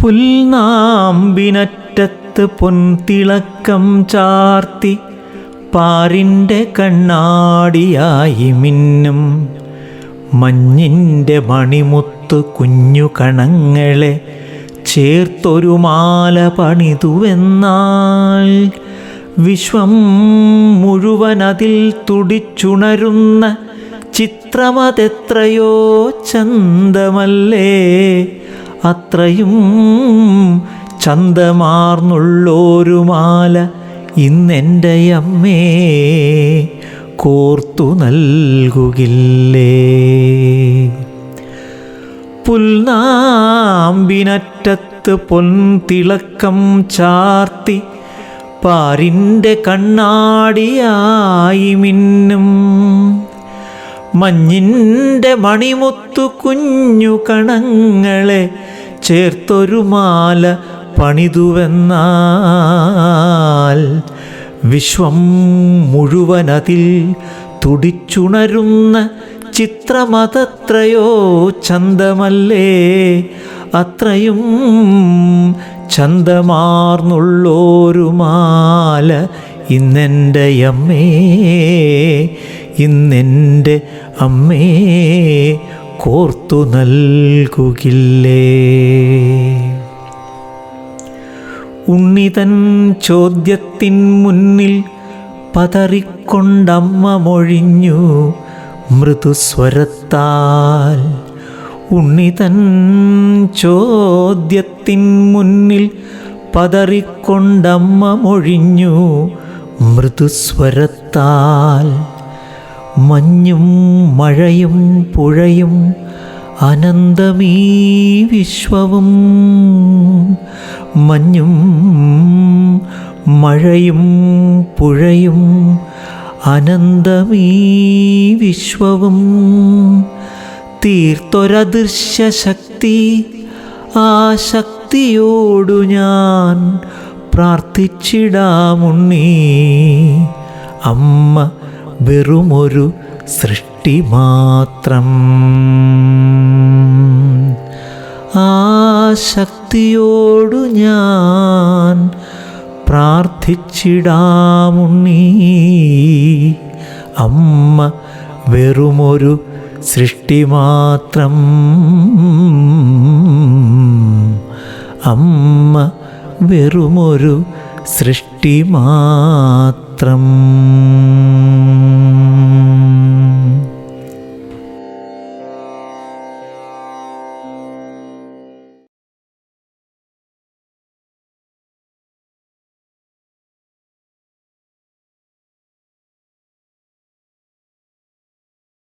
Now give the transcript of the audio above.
പുൽനാമ്പിനറ്റത്ത് പൊൻതിളക്കം ചാർത്തി പാറിന്റെ കണ്ണാടിയായി മിന്നും മഞ്ഞിന്റെ മണിമുത്ത് കുഞ്ഞു കണങ്ങളെ ചേർത്തൊരു മാല പണിതുവെന്നാൽ വിശ്വം മുഴുവൻ അതിൽ തുടിച്ചുണരുന്ന ചിത്രമതെത്രയോ ചന്തമല്ലേ അത്രയും ചന്തമാർന്നുള്ളൊരു മാല ഇന്നെന്റെ അമ്മേ കോർത്തു നൽകുകില്ലേ? പുൽനാമ്പിനറ്റത്ത് പൊൻതിളക്കം ചാർത്തി പാരിന്റെ കണ്ണാടിയായി മിന്നും മഞ്ഞിന്റെ മണിമുത്തു കുഞ്ഞു കണങ്ങളെ ചേർത്തൊരു മാല പണിതുവെന്നാൽ വിശ്വം മുഴുവനതിൽ തുടിച്ചുണരുന്ന ചിത്രമതത്രയോ ചന്തമല്ലേ? അത്രയും ചന്തമാർന്നുള്ളൊരു മാല ഇന്നെന്റെ അമ്മേ. ഇന്നെന്റെ അമ്മേ കോർത്തു നൽകുകില്ലേ? ഉണ്ണിതൻ ചോദ്യത്തിൻ മുന്നിൽ പതറിക്കൊണ്ടമ്മ മൊഴിഞ്ഞു മൃദുസ്വരത്താൽ. ഉണ്ണിതൻ ചോദ്യത്തിൻ മുന്നിൽ പതറിക്കൊണ്ടമ്മ മൊഴിഞ്ഞു മൃദുസ്വരത്താൽ. മഞ്ഞും മഴയും പുഴയും അനന്തമീ വിശ്വവും. മഞ്ഞും മഴയും പുഴയും അനന്തമീ വിശ്വവും. തീർത്തൊരദൃശ്യ ശക്തി ആ ശക്തിയോടു ഞാൻ പ്രാർത്ഥിച്ചിടാമുണ്ണീ. അമ്മ വെറുമൊരു സൃഷ്ടി മാത്രം. ആ ശക്തിയോടു ഞാൻ പ്രാർത്ഥിച്ചിടാമുണ്ണി. അമ്മ വെറുമൊരു സൃഷ്ടി മാത്രം. അമ്മ വെറുമൊരു സൃഷ്ടി മാത്രം.